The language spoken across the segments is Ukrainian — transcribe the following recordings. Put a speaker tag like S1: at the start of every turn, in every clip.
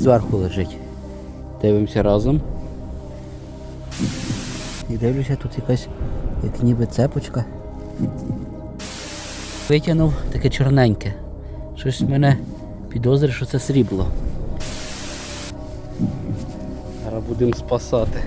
S1: зверху лежить. Дивимося разом. І дивлюся, тут якась як ніби цепочка. Витягнув таке чорненьке. Щось мене підозрює, що це срібло. Зараз будемо спасати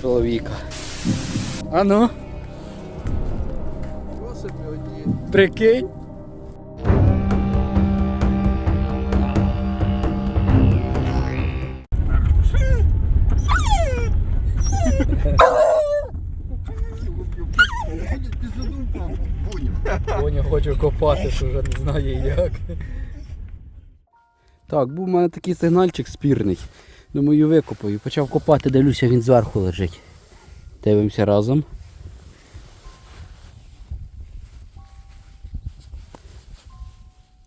S1: чоловіка. А ну, прикинь. Хочу копати, що вже не знає як. Так, був у мене такий сигнальчик спірний. Думаю, викопаю. Почав копати, дивлюся, він зверху лежить. Дивимося разом.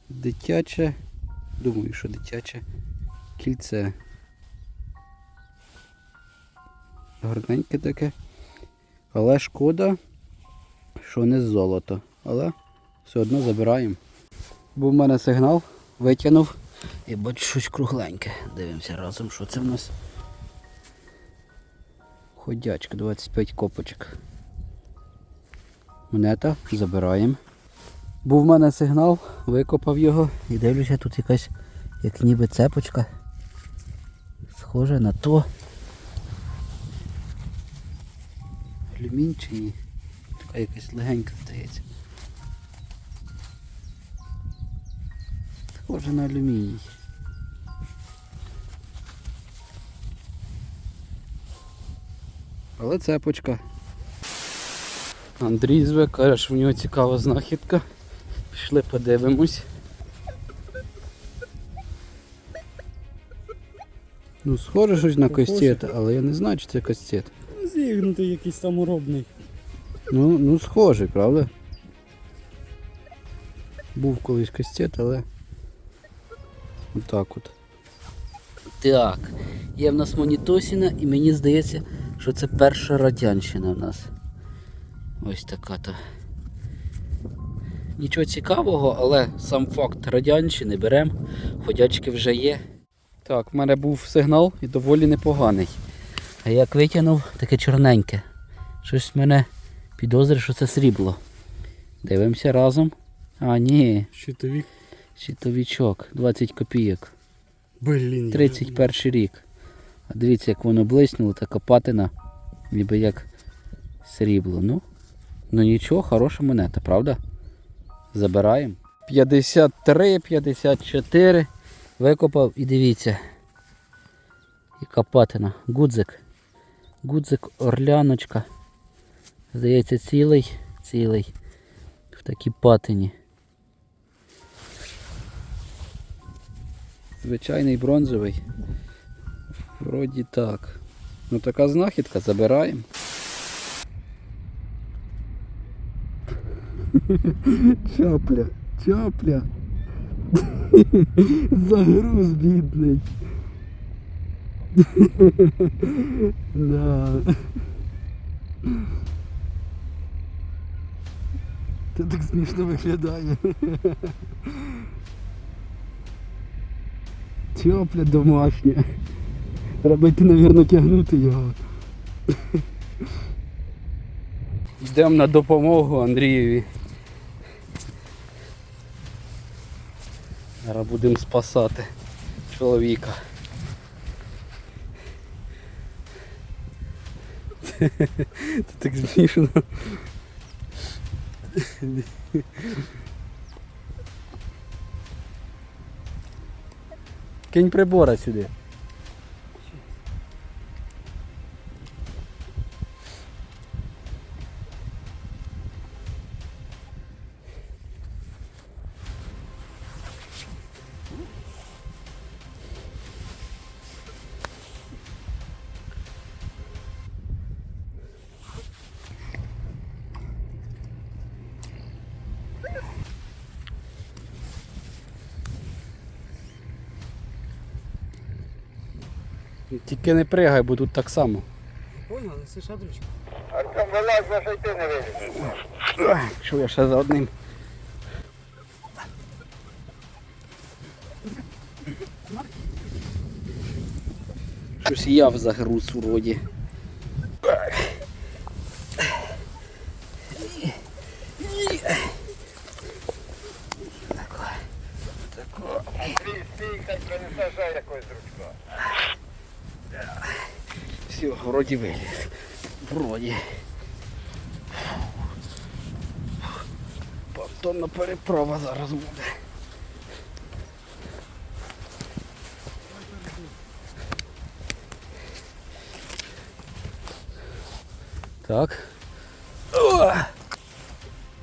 S1: Дитяче. Думаю, що дитяче кільце. Гарненьке таке. Але шкода, що не золото. Але все одно забираємо. Був в мене сигнал, витягнув і бачу щось кругленьке. Дивимося разом, що це в нас. Ходячка, 25 копочок. Монета, забираємо. Був в мене сигнал, викопав його і дивлюся, тут якась як ніби цепочка. Схоже на то. Алюмінь чи ні? Така якась легенька здається. Схоже на алюміній. Але цепочка. Андрій зве, каже, що в нього цікава знахідка. Пішли подивимось. Ну, схоже щось на костет, але я не знаю, чи це костет.
S2: Зігнутий якийсь саморобний.
S1: Ну, ну схожий, правда? Був колись кастет, але отак от. Так, є в нас монітосіна і мені здається, що це перша радянщина в нас. Ось така то. Нічого цікавого, але сам факт радянщини беремо, ходячки вже є. Так, в мене був сигнал і доволі непоганий. А як витягнув, таке чорненьке. Щось мене підозрює, що це срібло. Дивимося разом. А, ні,
S2: Щитовик.
S1: Щитовичок, 20 копійок.
S2: Блін.
S1: 31 рік. А дивіться, як воно блиснуло, така патина, ніби як срібло. Ну, ну нічого, хороша монета, правда? Забираємо. 53, 54. Викопав і дивіться. Яка патина. Гудзик. Гудзик орляночка. Здається, цілий, цілий. В такій патині. Звичайний бронзовий. Вроді так. Ну така знахідка, забираємо. Чапля, чапля. Загруз бідний. да. Це так смішно виглядає. Чапля домашня. Треба йти, мабуть, тягнути його. Йдемо на допомогу Андрієві. Зараз будемо спасати чоловіка. Це так смішно. Кинь прибора сюди. Тільки не пригай, бо тут так само.
S2: Понял, неси шадручку.
S3: Артем, вилазь, вже й ти не вийде.
S1: Що я ще за одним. Щось я в загруз уроді. Все, вроді виліз. Вроді. Понтонна переправа зараз буде. Так.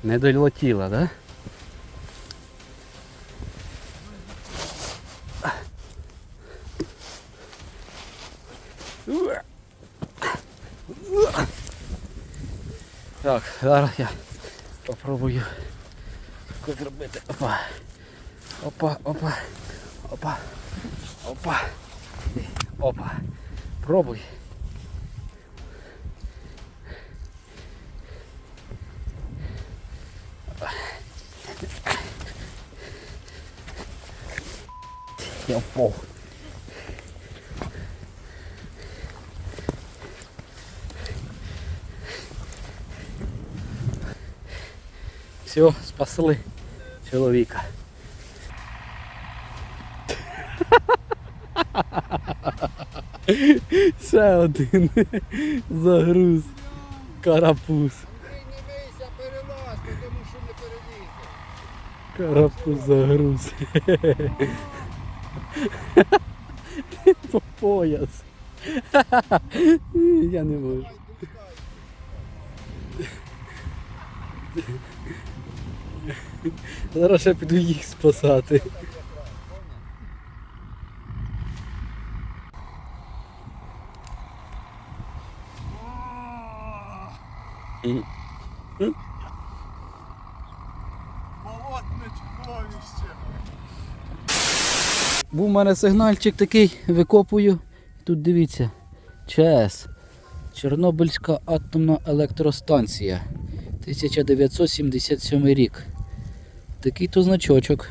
S1: Не долетіла, да? Так, зараз я попробую зробити. Опа. Опа, опа, опа, опа. Опа. Пробуй. Я впав. Все, спасли чоловіка. Ще один загруз. Карапуз.
S3: Не мийся, перелазь, тому що не перелізе.
S1: Карапуз загруз. По пояс. Я не можу. Зараз я піду їх спасати.
S3: Болотне чудовище.
S1: Був у мене сигнальчик такий, викопую. Тут дивіться. ЧАЕС. Чорнобильська атомна електростанція. 1977 рік. Такий то значочок.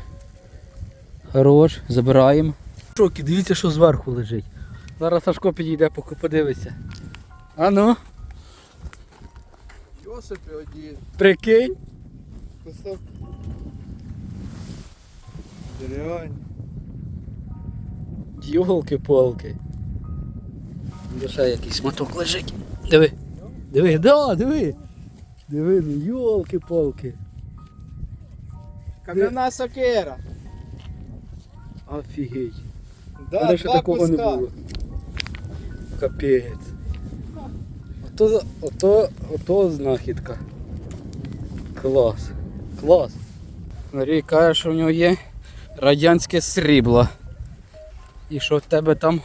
S1: Хорош, забираємо. Шокі, дивіться, що зверху лежить. Зараз Сашко підійде, поки подивиться. А ну,
S3: Йосипі один.
S1: прикинь.
S3: Кусок. Деревянь.
S1: Йолки-палки. Де якийсь моток лежить. Диви. Диви, да, диви. Диви, ну йолки-палки.
S3: Кам'яна сокира.
S1: Офігеть.
S3: Да,
S1: Раніше
S3: два
S1: такого
S3: куска.
S1: не було. Капець. Ото, ото, ото знахідка. Клас. Клас. Марій каже, що в нього є радянське срібло. І що в тебе там.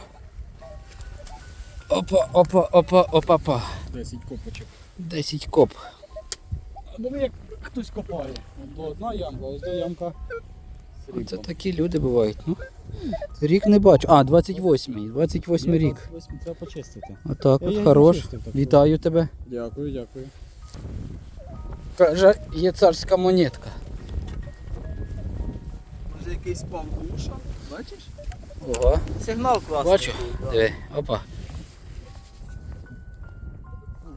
S1: Опа, опа, опа, опа, опа.
S2: 10 копочок.
S1: 10 коп.
S2: Або як хтось копає. От одна ямка, ось до ямка.
S1: Це такі люди бувають. Ну, рік не бачу. А, 28-й. 28 рік.
S2: Треба почистити.
S1: Отак
S2: Я
S1: от,
S2: її
S1: хорош.
S2: почистив так.
S1: Вітаю тебе.
S2: Дякую, дякую.
S1: Каже, є царська монетка.
S4: Може якийсь павлуша, бачиш?
S1: Ого.
S4: Сигнал класний.
S1: Бачу.
S4: був, да.
S1: Диви, опа.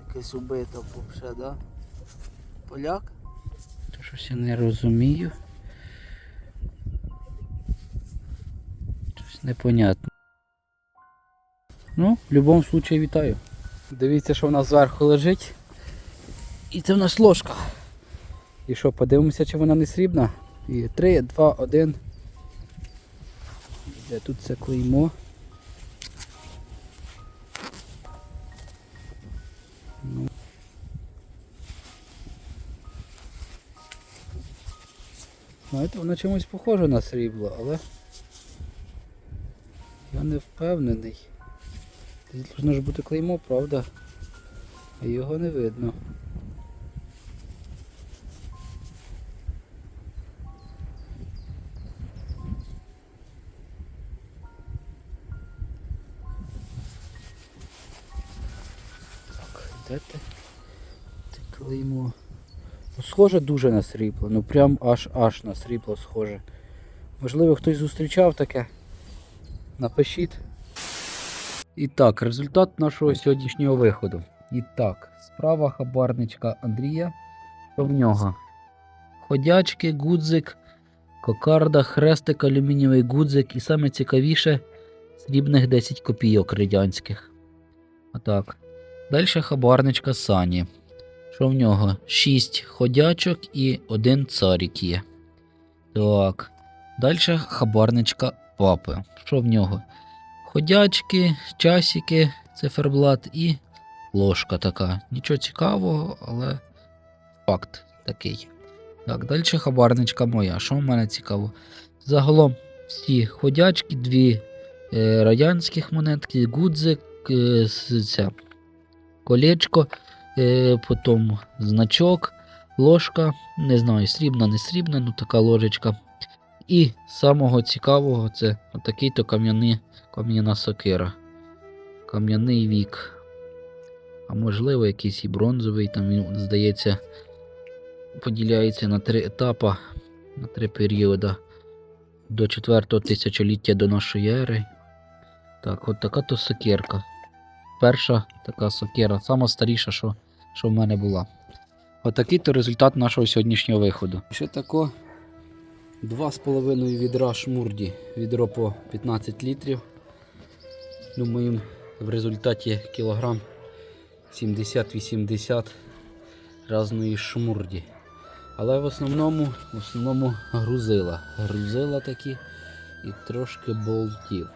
S4: Якась убита вообще, да? Поляк?
S1: То щось я не розумію. Щось непонятно. Ну, в будь-якому випадку вітаю. Дивіться, що в нас зверху лежить. І це в нас ложка. І що, подивимося, чи вона не срібна. І 3, 2, 1. Де тут це клеймо? Знаєте, вона чимось похожа на срібло, але я не впевнений. Тут повинно ж бути клеймо, правда? А його не видно. Так, де ти? Ти клеймо. Ну, схоже дуже на срібло, ну прям аж аж на срібло схоже. Можливо, хтось зустрічав таке. Напишіть. І так, результат нашого сьогоднішнього виходу. І так, справа хабарничка Андрія. Що в нього? Ходячки, гудзик, кокарда, хрестик, алюмінієвий гудзик і саме цікавіше срібних 10 копійок радянських. Отак. Далі хабарничка Сані. Що в нього? 6 ходячок і один царік є. Так. Далі хабарничка папи. Що в нього? Ходячки, часики, циферблат і ложка така. Нічого цікавого, але факт такий. Так, далі хабарничка моя. Що в мене цікаво? Загалом всі ходячки, дві е, радянських монетки, гудзик, е, ця, колечко, е, потім значок, ложка, не знаю, срібна, не срібна, ну така ложечка. І самого цікавого це отакий-то кам'яна сокира. Кам'яний вік. А можливо, якийсь і бронзовий, там він, здається, поділяється на три етапи, на три періоди. До четвертого тисячоліття до нашої ери. Так, от така то сокирка. Перша така сокира, сама старіша, що, що в мене була. Отакий то результат нашого сьогоднішнього виходу. Ще тако 2,5 відра шмурді, відро по 15 літрів. Думаю, в результаті кілограм 70-80 разної шмурді. Але в основному, в основному грузила. Грузила такі і трошки болтів.